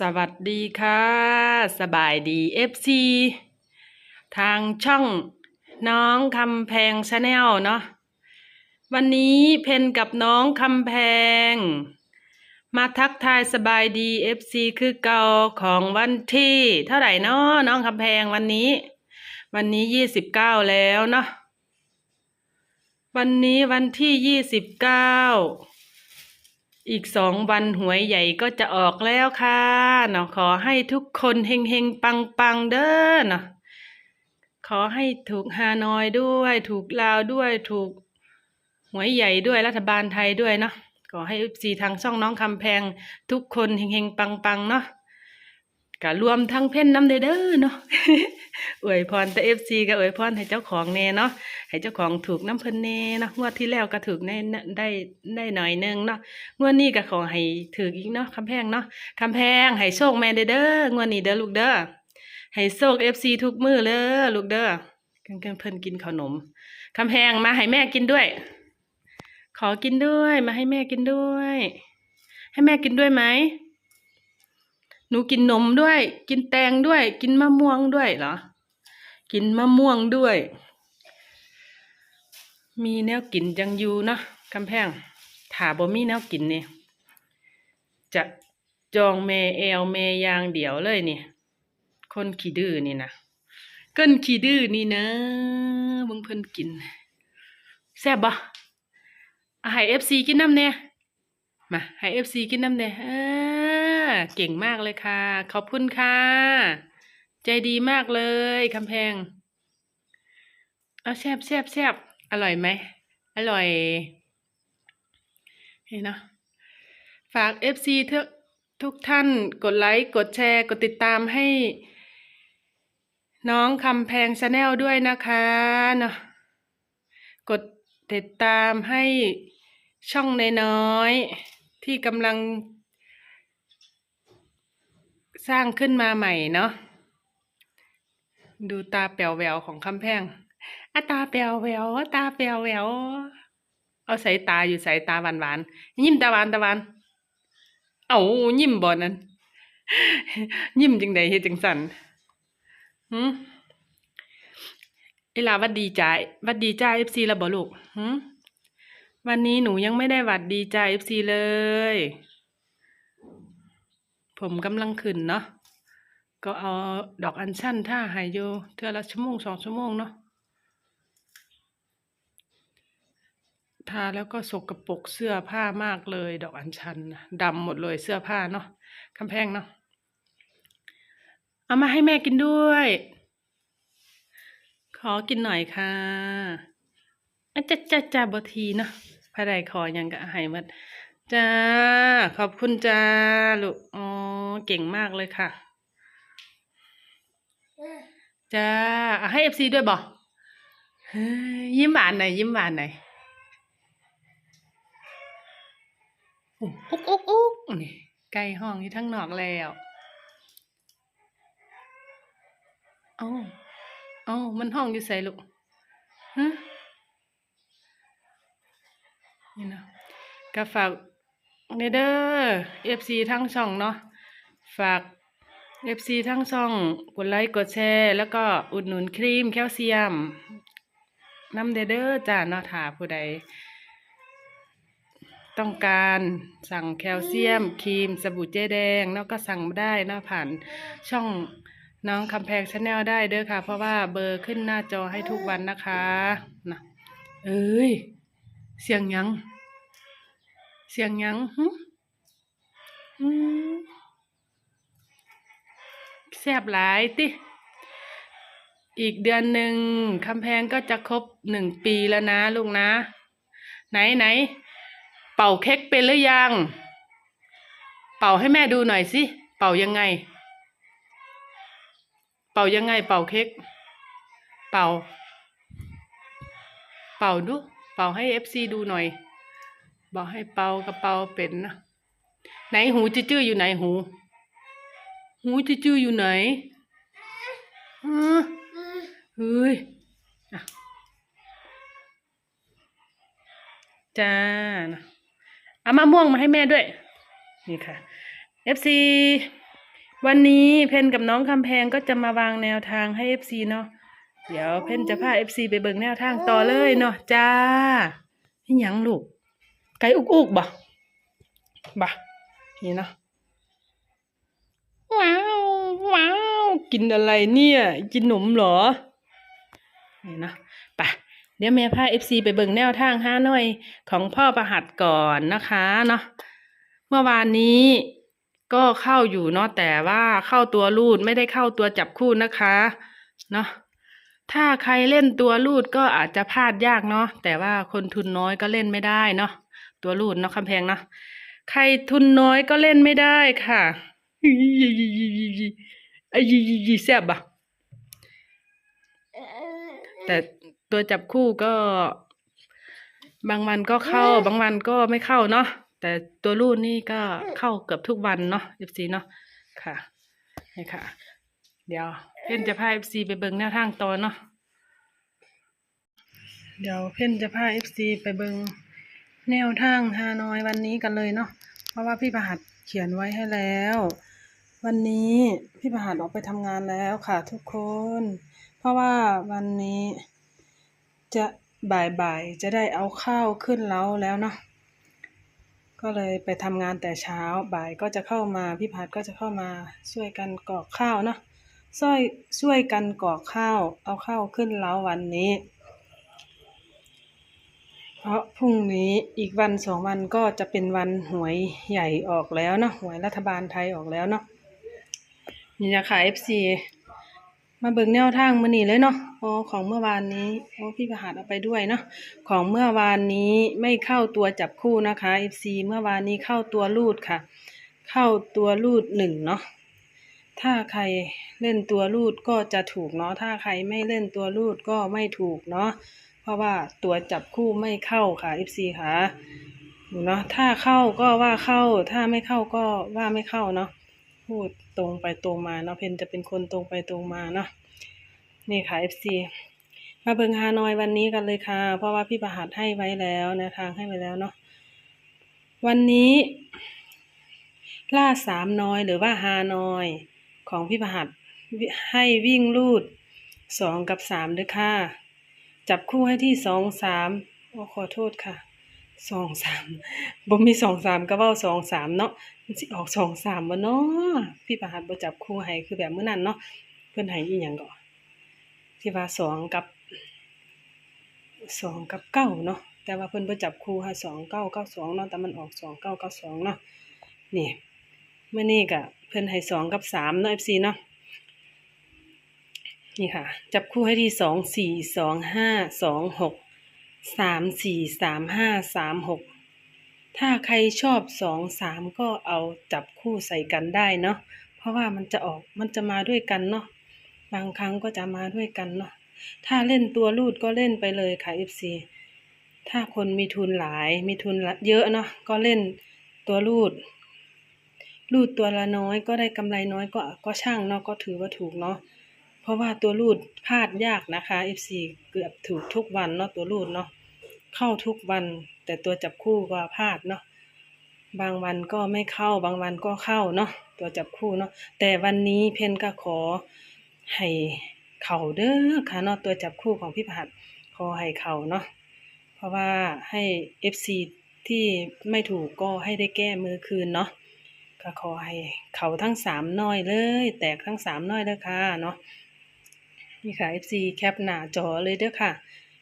สวัสดีค่ะ สบายดี FC ทางช่องน้องคำแพงชาแนลเนาะวันนี้เพนกับน้องคำแพง มาทักทายสบายดี FC คือเก่าของวันที่ เท่าไหร่เนาะน้องคำแพงวันนี้ วันนี้ยี่สิบเก้าแล้วเนาะวันนี้วันที่ยี่สิบเก้า อีกสองวันหวยใหญ่ก็จะออกแล้วค่ะเนาะขอให้ทุกคนเฮงเฮงปังปังเด้อเนาะขอให้ถูกฮานอยด้วย ถูกลาวด้วยถูกหวยใหญ่ด้วยรัฐบาลไทยด้วยเนาะขอให้ซีทางช่องน้องคำแพง ทุกคนเฮงเฮงปังปังเนาะ ก็รวมทั้งเพ่นน้ำเด้อเนาะอวยพรแต่เอฟซีก็อวยพรให้เจ้าของแน่เนาะให้เจ้าของถูกน้ำเพิ่นแน่เนาะงวดที่แล้วก็ถูกได้ได้ได้หน่อยนึงเนาะงวดนี้ก็ขอให้ถืออีกเนาะคำแพงเนาะคำแพงให้โชคแม่เด้อเด้องวดนี้เด้อลูกเด้อให้โชคเอฟซีทุกมือเลยลูกเด้อกันกันเพิ่นกินขนมคำแพงมาให้แม่กินด้วย ขอกินด้วยมาให้แม่กินด้วย ให้แม่กินด้วยไหม หนูกินนมด้วย กินแตงด้วย กินมะม่วงด้วยเหรอ กินมะม่วงด้วย มีแนวกินจังอยู่เนาะคำแพงถาบ่มีแนวกินนี่จะจองเมแอลเมยางเดียวเลยนี่ คนขี้ดื้อนี่นะเกินขี้ดื้อนี่นะเบิ่งเพิ่นกิน แซ่บบ่อะให้ FC กินน้ำแน่มาให้ FC กินน้ำแน่อ่า เก่งมากเลยค่ะ ขอบคุณค่ะ ใจดีมากเลยคำแพง เอาแซ่บแซ่บแซ่บอร่อยไหม อร่อยเห็นเนาะฝาก FC ทุกทุกท่านกดไลค์ กดแชร์ กดติดตามให้ น้องคำแพงชาแนลด้วยนะคะเนาะกดติดตามให้ช่องน้อยๆที่กำลัง สร้างขึ้นมาใหม่เนาะดูตาแป๋วแววของคำแพงอะตาแป๋วแววตาแป๋วแววเอาสายตาอยู่สายตาหวานหวานยิ้มตาหวานตาหวานเอายิ้มบ่นั้นยิ้มจังใดเฮ็ดจังสันหืมเอลาวัดดีใจวัดดีใจเอฟซีแล้วบ่ลูกหืมวันนี้หนูยังไม่ได้หวัดดีใจเอฟซีเลย ผมกำลังขึ้นเนาะก็เอาดอกอัญชันท่าหายโยเทื่อละชั่วโมงสองชั่วโมงเนาะทาแล้วก็สกปรกเสื้อผ้ามากเลย ดอกอัญชันดำหมดเลยเสื้อผ้าเนาะคำแพงเนาะเอามาให้แม่กินด้วย ขอกินหน่อยค่ะอาจะจะจะบทีเนาะภายใดขอหยังกะห้หมัดจ้า ขอบคุณจ้าลูกอ๋อ เก่งมากเลยค่ะ จ้าเอาให้เอฟซีด้วยบอกเฮ้ยยิ้มหวานหน่อยยิ้มหวานหน่อยอุ๊กอุ๊กอุ๊กนี่ไก่ห้องที่ทั้งนอกแล้วเอ้าเอ้ามันห้องอยู่ใส่ลูกฮะนี่นะก็ฝากเด้อเด้อ FC ทั้งช่องเนาะ ฝาก FC ทั้งช่องกดไลค์กดแชร์ แล้วก็อุดหนุนครีมแคลเซียมน้ำเดเด้อจ้าเนาะถาผู้ใด ต้องการสั่งแคลเซียมครีมสบู่เจแดงเนาะก็สั่งได้เนาะผ่านช่องน้องคำแพงชาแนลได้เด้อค่ะ เพราะว่าเบอร์ขึ้นหน้าจอให้ทุกวันนะคะนะเอ้ย เสียงยัง เสียงยังหึอืม ซ่บหลายติ อีกเดือนหนึ่งคำแพงก็จะครบหนึ่งปีแล้วนะลูกนะ ไหนไหน เป่าเค้กเป็นหรือยัง เป่าให้แม่ดูหน่อยสิ เป่ายังไง เป่ายังไง เป่าเค้ก เป่า เป่าดู เป่าให้เอฟซีดูหน่อย บอกให้เป่ากระเป๋าเป็นนะ ไหนหูจื้อๆอยู่ไหนหู หูจื้ออยู่ไหนเฮ้ยจ้านะเอามะม่วงมาให้แม่ด้วย นี่ค่ะ FC วันนี้เพนกับน้องคำแพงก็จะมาวางแนวทางให้ FC เนาะเดี๋ยวเพนจะพา FC ไปเบิ่งแนวทางต่อเลยเนาะจ้านี่ยังลูก ไก่อุกอุกบ่บ่นี่เนาะ ว้าวว้าวกินอะไรเนี่ย กินหนมเหรอนี่เนาะไปเดี๋ยวแม่พา FC ไปเบิ่งแนวทางห้าหน่อย ของพ่อประหัดก่อนนะคะเนาะเมื่อวานนี้ก็เข้าอยู่เนาะแต่ว่าเข้าตัวรูดไม่ได้เข้าตัวจับคู่นะคะเนาะถ้าใครเล่นตัวรูดก็อาจจะพลาดยากเนาะแต่ว่าคนทุนน้อยก็เล่นไม่ได้เนาะตัวรูดเนาะคำแพงเนาะใครทุนน้อยก็เล่นไม่ได้ค่ะ อ้ยียีแซ่บอะแต่ตัวจับคู่ก็ บางวันก็เข้า บางวันก็ไม่เข้าเนาะแต่ตัวรูดนี่ก็เข้าเกือบทุกวันเนาะ FC เนาะค่ะนี่ค่ะ เดี๋ยวเพ่นจะพา FC ไปเบิ่งแนวทางต่อเนาะเดี๋ยวเพ่นจะพา FC ไปเบิงแนวทางฮานอยวันนี้กันเลยเนาะเพราะว่าพี่ประหัดเขียนไว้ให้แล้ว วันนี้พี่ประหัดออกไปทำงานแล้วค่ะทุกคน เพราะว่าวันนี้จะบ่ายๆจะได้เอาข้าวขึ้นเล้าแล้วเนาะก็เลยไปทำงานแต่เช้าบ่ายก็จะเข้ามาพี่พัดก็จะเข้ามาช่วยกันกรอกข้าวเนาะช่วยช่วยกันกรอกข้าว เอาข้าวขึ้นเล้าวันนี้ เพราะพรุ่งนี้อีกวันสองวันก็จะเป็นวันหวยใหญ่ออกแล้วเนาะหวยรัฐบาลไทยออกแล้วเนาะ นี่นะคะ FC มาเบิ่งแนวทางมื้อนี้เลยเนาะอ๋อของเมื่อวานนี้โอ้พี่ประหัสเอาไปด้วยเนาะของเมื่อวานนี้ไม่เข้าตัวจับคู่นะคะ FC เมื่อวานนี้เข้าตัวรูดค่ะ เข้าตัวรูดหนึ่งเนาะถ้าใครเล่นตัวรูดก็จะถูกเนาะถ้าใครไม่เล่นตัวรูดก็ไม่ถูกเนาะเพราะว่าตัวจับคู่ไม่เข้าค่ะ FC ค่ะเนาะถ้าเข้าก็ว่าเข้า ถ้าไม่เข้าก็ว่าไม่เข้าเนาะ พูดตรงไปตรงมาเนาะเพนจะเป็นคนตรงไปตรงมาเนาะนี่ค่ะ FC มาเบิงฮานอยวันนี้กันเลยค่ะ เพราะว่าพี่ประหัสให้ไว้แล้วแนวทางให้ไว้แล้วเนาะวันนี้ ล่าสามน้อยหรือว่าฮานอยของพี่ประหัสให้วิ่งลูดสองกับสามด้วยค่ะ จับคู่ให้ที่สองสามโอ้ขอโทษค่ะ สองสามบ่มีสองสามก็เว้าสองสามเนาะมันสิออกสองสามบ่เนาะพี่ประหัสบ่จับคู่ให้คือแบบมื้อนั้นเนาะเพิ่นให้อีหยังก็ที่ว่าสองกับสองกับเก้าเนาะแต่ว่าเพิ่นบ่จับคู่ให้สองเก้าเก้าสองเนาะแต่มันออกสองเก้าเก้าสองเนาะนี่เมื้อนี้ก็เพิ่นให้สองกับสามเนาะ FC เนาะนี่ค่ะ จับคู่ให้ที่สองสี่สองห้าสองหก สามสี่สามห้าสามหกถ้าใครชอบสองสามก็เอาจับคู่ใส่กันได้เนาะเพราะว่ามันจะออกมันจะมาด้วยกันเนาะบางครั้งก็จะมาด้วยกันเนาะถ้าเล่นตัวรูดก็เล่นไปเลยค่ะ FC ถ้าคนมีทุนหลายมีทุนเยอะเนาะก็เล่นตัวรูด รูดตัวละน้อยก็ได้กำไรน้อยก็ก็ช่างเนาะก็ถือว่าถูกเนาะ เพราะว่าตัวรูดพลาดยากนะคะ FC เกือบถูกทุกวันเนาะตัวรูดเนาะเข้าทุกวัน แต่ตัวจับคู่ก็พลาดเนาะบางวันก็ไม่เข้าบางวันก็เข้าเนาะตัวจับคู่เนาะแต่วันนี้เพนก็ขอให้เข่าเด้อค่ะเนาะตัวจับคู่ของพี่ผัดขอให้เข่าเนาะเพราะว่าให้ FC ที่ไม่ถูกก็ให้ได้แก้มือคืนเนาะก็ขอให้เขาทั้งสามน้อยเลย แตกทั้งสามน้อยเด้อค่ะเนาะ นี่ค่ะ FC แคปหน้าจอเลยเด้อค่ะ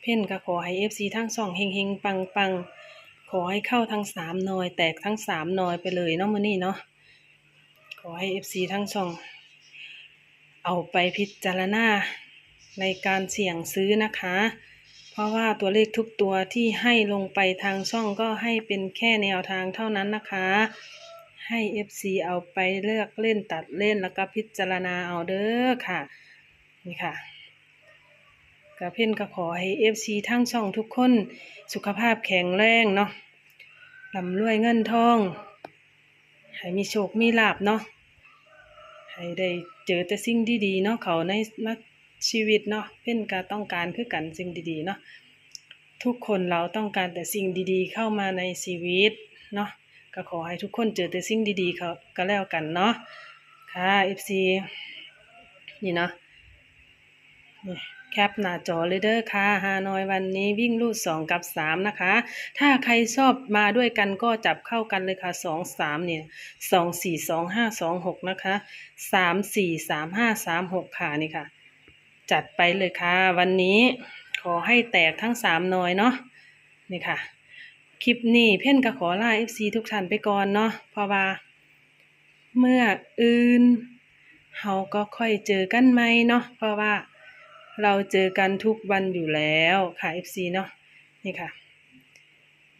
เพ่นก็ขอให้ FC ทั้งสองเฮงเฮงปังปังขอให้เข้าทั้งสามหน่อย แตกทั้งสามหน่อยไปเลยเนาะมื้อนี้เนาะขอให้ FC ทั้งสอง เอาไปพิจารณาในการเสี่ยงซื้อนะคะ เพราะว่าตัวเลขทุกตัวที่ให้ลงไปทางช่องก็ให้เป็นแค่แนวทางเท่านั้นนะคะ ให้ FC เอาไปเลือกเล่นตัดเล่นแล้วก็พิจารณาเอาเด้อค่ะ นี่ค่ะกระเพ่นก็ขอให้เอฟซีทั้งช่องทุกคนสุขภาพแข็งแรงเนาะลำรวยเงินทอง ให้มีโชคมีลาบเนาะให้ได้เจอแต่สิ่งดีๆเนาะเขาในนักชีวิตเนาะเพ่นก็ต้องการคือกันสิ่งดีๆเนาะทุกคนเราต้องการแต่สิ่งดีๆ เข้ามาในชีวิตเนาะก็ขอให้ทุกคนเจอแต่สิ่งดีๆเขาก็แล้วกันเนาะค่ะ FC นี่เนาะ แคปหน้าจอเลยเด้อค่ะฮานอยวันนี้วิ่งลูดสองกับสามนะคะ ถ้าใครชอบมาด้วยกันก็จับเข้ากันเลยค่ะสองสามเนี่ยสองสี่สองห้าสองหกนะคะสามสี่สามห้าสามหกค่ะนี่ค่ะ จัดไปเลยค่ะ วันนี้ขอให้แตกทั้งสามหน่อยเนาะนี่ค่ะ คลิปนี้เพ่นก็ขอลา FC ทุกท่านไปก่อนเนาะเพราะว่า เมื่ออื่นเฮาก็ค่อยเจอกันไหมเนาะเพราะว่า เราเจอกันทุกวันอยู่แล้วค่ะ FC เนาะนี่ค่ะ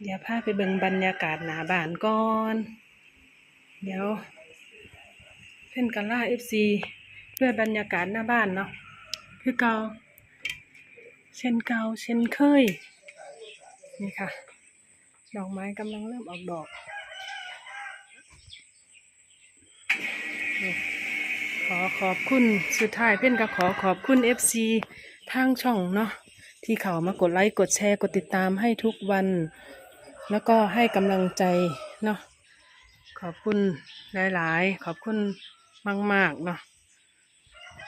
เดี๋ยวพาไปเบิ่งบรรยากาศหน้าบ้านก่อน เดี๋ยว เพ่นกันล่า FC ด้วยบรรยากาศหน้าบ้านเนาะคือเก่าเช่นเก่าเช่นเคย นี่ค่ะ ดอกไม้กำลังเริ่มออกดอก อขอบคุณสุดท้ายเพื่อนก็ขอขอบคุณ FC ทางช่องเนาะที่เขามากดไลค์กดแชร์กดติดตามให้ทุกวัน แล้วก็ให้กำลังใจเนาะขอบคุณหลายๆ ขอบคุณมากๆเนาะ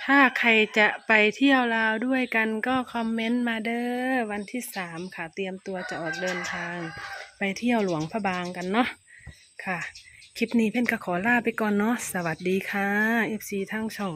ถ้าใครจะไปเที่ยวลาวด้วยกันก็คอมเมนต์มาเด้อวันที่สามค่ะเตรียมตัวจะออกเดินทาง ไปเที่ยวหลวงพระบางกันเนาะค่ะ คลิปนี้เพ่นก็ขอลาไปก่อนเนาะสวัสดีค่ะ FC ทั้งช่อง